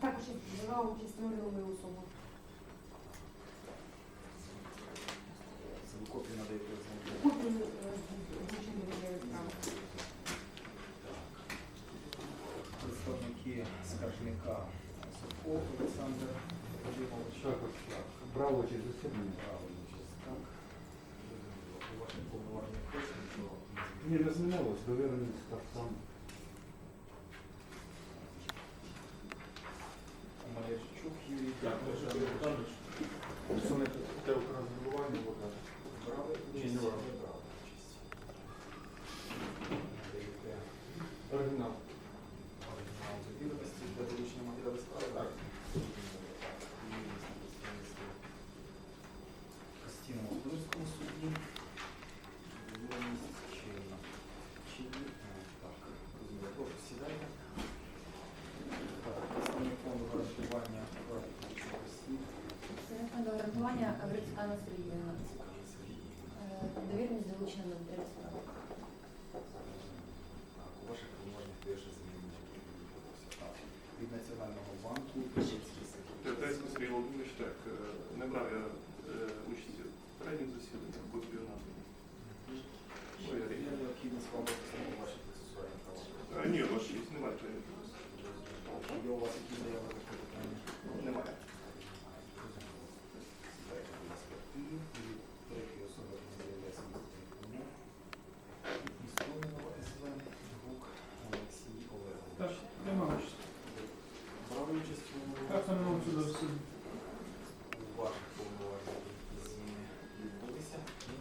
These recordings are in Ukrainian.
також взяла участь невідомою особою. Це ви копію надаєте. Копію е, озвучені відео. Представники скаржника Сухо Олександр Вадимович. Також так. Брав участь в засіданні. Правильно, щось так. Ваші повноваження теж нічого не Ні, не змінилось, довіреність так само. Малярчук Олександр Олександрович, представник те Укргазвидобування, будь ласка. Брали Ні, участь? не брали. Не брали участь. Надаєте Оригінал. оригінал довіреності для долучення матеріалів справи? Так. Довіреність на представництво в Костяному Володимирському суді. Довіреність чинна. Чинні. Е, Так, розумію. Прошу, сідайте. Так, представник фонду гарантування прав фізичних осіб. Це фонд гарантування Грицькана Сергіївна. Каже Сергій. Е, залучена до матеріалів. Так, у ваших повноважень теж зміни, які відбулося. Так. Від Національного банку Печерський Сергій. Третейський Сергій Володимирович, так, е, не брав я е, участі в попередніх засіданнях, копію надані. Чи є необхідність вам розписати ваші процесуальні права? А, Ні, ваш є, немає цієї Чи є у вас якісь заяви таке питання? Немає. Дайте, будь ласка, і від третьої особи, яка заявляє свої статті. Істомінова СВ, Гук Олексій Олегович. Так, приймав участь. Брали участь у Так, саме на цю засіданні. у ваших повноважень які зміни відбулися? Ні?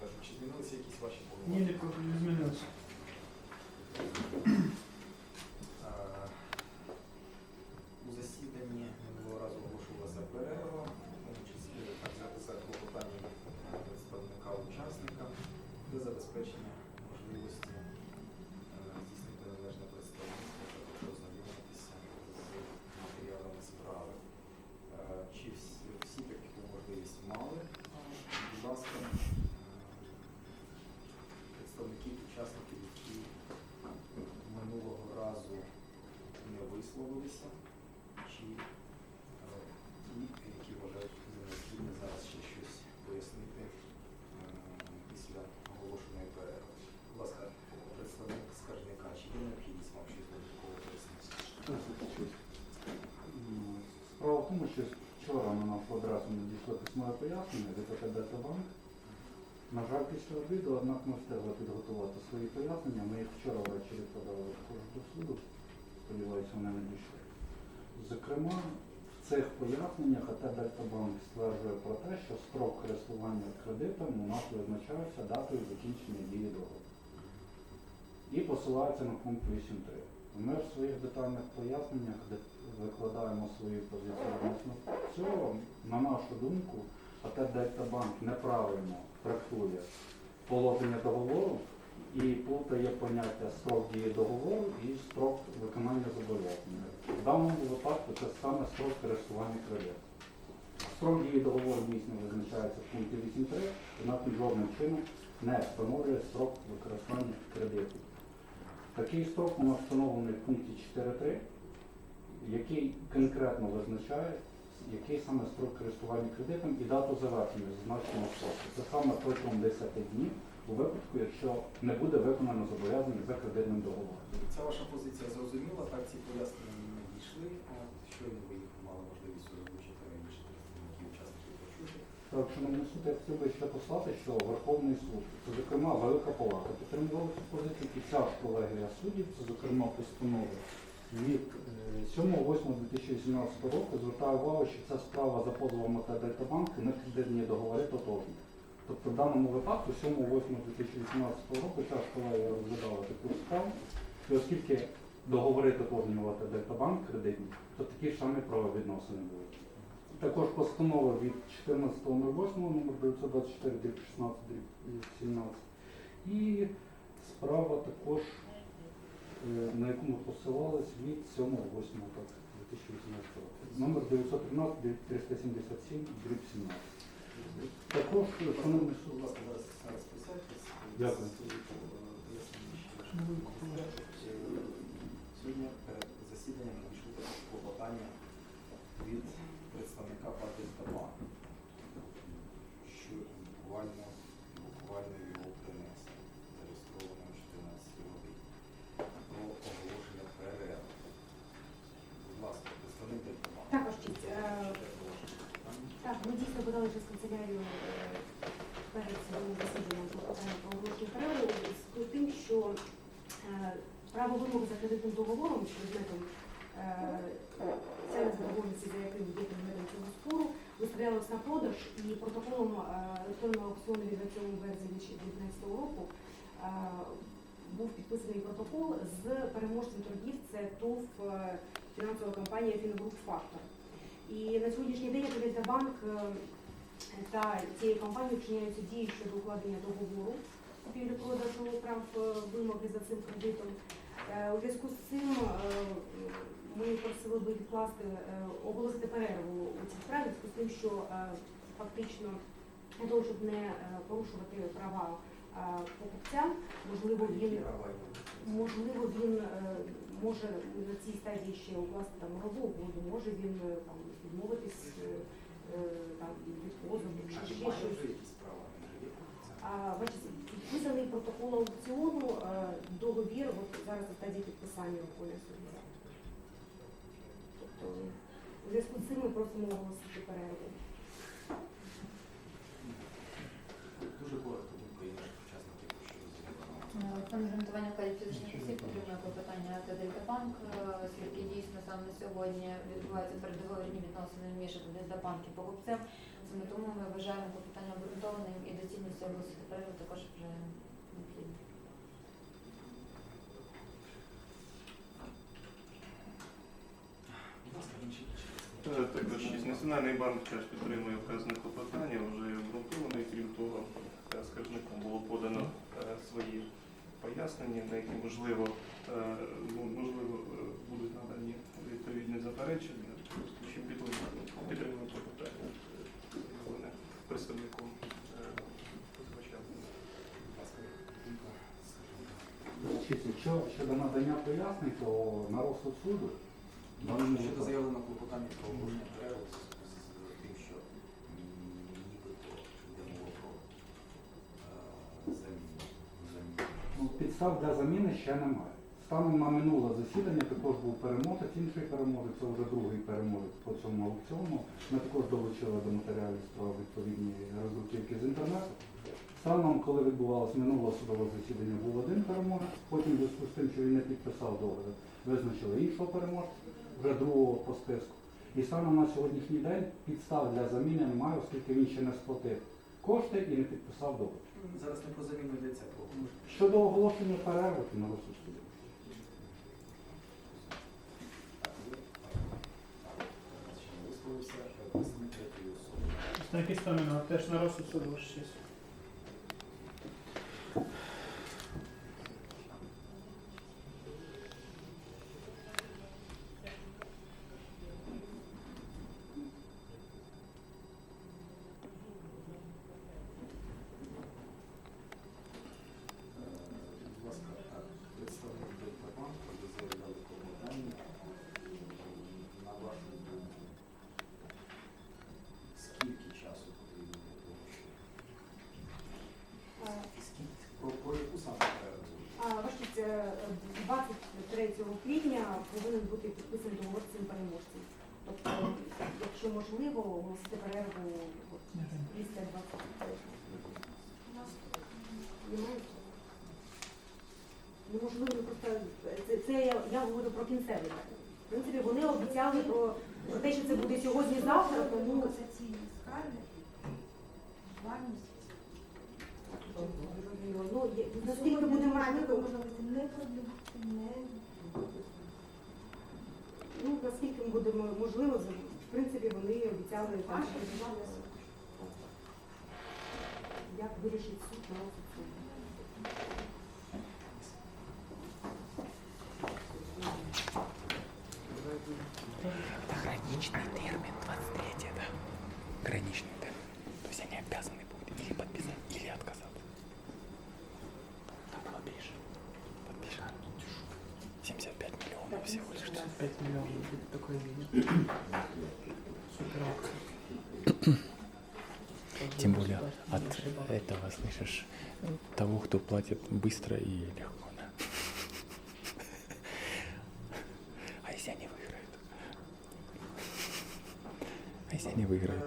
Кажу, чи змінилися якісь ваші Ні, повноваження? не, не змінилося. Е, У засіданні минулого разу оголошувалася перерва, в тому числі так за, за клопотанням представника учасника для забезпечення можливості е, здійснити належне представництво та також ознайомитися з матеріалами справи. Е, Чи всі, всі таку можливість мали? Будь ласка, е, представники учасників, які минулого разу не висловилися, чи е, ті, які вважають за необхідне зараз ще щось пояснити е, після оголошеної перерви. Будь ласка, представник скаржника, чи є необхідність вам щось додатково пояснити? М, Справа в тому, що вчора на нашу адресу надійшло письмове пояснення від ОТБ Банк. На жаль, після обіду, однак ми встигли підготувати свої пояснення. Ми їх вчора ввечері подали також до суду. Сподіваюся, вони не дійшли. Зокрема, в цих поясненнях АТ Банк стверджує про те, що строк користування кредитом у нас визначається датою закінчення дії договору. І посилається на пункт 8.3. Ми в своїх детальних поясненнях викладаємо свою позицію відносно цього. На нашу думку, АТ Банк неправильно трактує положення договору і плутає поняття строк дії договору і строк виконання зобов'язання. В даному випадку це саме строк користування кредитом. Строк дії договору дійсно визначається в пункті 8.3, однак жодним чином не встановлює строк використання кредиту. Такий строк у нас встановлений в пункті 4.3, який конкретно визначає, який саме строк користування кредитом і дату завершення зазначеного строку. Це саме протягом 10 днів у випадку, якщо не буде виконано зобов'язання за кредитним договором. Ця ваша позиція зрозуміла, так ці пояснення не надійшли. От, Щойно ви їх мали можливість озвучити Так, шановний суд, я хотів би ще послати, що Верховний суд, це зокрема Велика Палата, підтримувала цю позицію і ця колегія суддів, це зокрема постанови від е, 7.8.2018 року звертає увагу, що ця справа за позовом АТ Дельтабанк не кредитні договори тотожні. Тобто в даному випадку 7.8.2018 року ця ж колегія розглядала таку справу, і оскільки договори доповнювати Дельтабанк кредитні, то такі ж самі правовідносини будуть. Також постанова від 14.08 номер 924 16 17 І справа також, е, на яку ми посилались від 7.08 2018 року. Номер 913 377 17. Також, е, шановний суд. Дякую. Сьогодні перед засіданням надійшли такі клопотання від представника Табак, що буквально, буквально його принесли, зареєстровано 14 годин, про оголошення ПРР. Будь ласка, представник Табак. Також е, Так, ми дійсно подали вже з канцелярію е, перед судовим засіданням про оголошення перерву з тим, що е, право вимоги за кредитним договором предметом е, ця заборгованості, за яким виставлялось на продаж і протоколом е, електронного аукціону від 27 березня 2019 року е, був підписаний протокол з переможцем торгів, це ТОВ е, фінансова компанія Фінгруп Фактор. І на сьогоднішній день Банк та цією компанією вчиняються дії щодо укладення договору купівлі-продажу прав вимоги за цим кредитом. У зв'язку з цим ми просили би відкласти, е, оголосити перерву у цій справі, з тим, що е, фактично для того, щоб не е, порушувати права покупця, можливо, він? Можливо, він може на цій стадії ще укласти там угоду, може він там відмовитись там від позову чи ще щось. підписаний протокол аукціону, договір от зараз на стадії підписання виконує суддя. Тобто у зв'язку з цим ми просимо оголосити перерву. Дуже коротко думка інших учасників, що. Фонд гарантування вкладів фізичних осіб підтримує клопотання АТ Дельтабанк, е, оскільки дійсно саме на сьогодні відбуваються передоговірні відносини між Дельтабанк і покупцем. Саме тому ми вважаємо клопотання обґрунтованим і доцільність оголосити перерву також вже Також. Національний банк теж підтримує вказане клопотання, вже обґрунтовано, крім того, е, скаржником було подано е, свої пояснення, на які можливо, е, ну, можливо будуть надані відповідні заперечення, чим підтримуємо клопотання представником щодо надання пояснень, то на розсуд суду Щодо заявлено клопотання про в зв'язку з тим, що нібито йде мова про е, заміну. Ну, Підстав для заміни ще немає. Станом на минуле засідання також був переможець, інший переможець, це вже другий переможець по цьому аукціону. Ми також долучили до матеріалів справи відповідні роздруківки з інтернету. Станом, коли відбувалося минуле судове засідання, був один переможець, потім в зв'язку з тим, що він не підписав договір, визначили іншого переможця, вже другого по списку. І станом на сьогоднішній день підстав для заміни немає, оскільки він ще не сплатив кошти і не підписав договір. Зараз не про заміну йдеться, про Щодо оголошення перерви, то на розсуд суду. Висловився представник третьої особи. Представники Стаміна теж на розсуд суду ваша честь. Е, Будь ласка, так, представник Дельтабанку, ви заявляли клопотання. На вашу думку, скільки часу потрібно для того, щоб... Скільки? Про, про яку саме перерву? А, бачите, е, 23 квітня повинен бути підписаний договор з цим переможцем. Тобто, якщо можливо, оголосити перерву от, після 23 Немає? Ну, можливо, просто це, це я, я говорю про кінцевий. В принципі, вони обіцяли про, про те, що це буде сьогодні-завтра, тому касаційні скарги два місяці. Ну, є- наскільки буде можливо, не продлювати, не буде мо- можливо, в принципі, вони обіцяли там підготувати, як вирішить суд на суду. Это граничный термин 23, да? Граничный термин. То есть они обязаны будут или подписать, или отказаться. Так, подпишешь. Подпишешь. 75 миллионов всего лишь. 5 миллионов будет такое. Супер акция. слышишь, того, кто платит быстро и легко, да? А если они выиграют? А если они выиграют?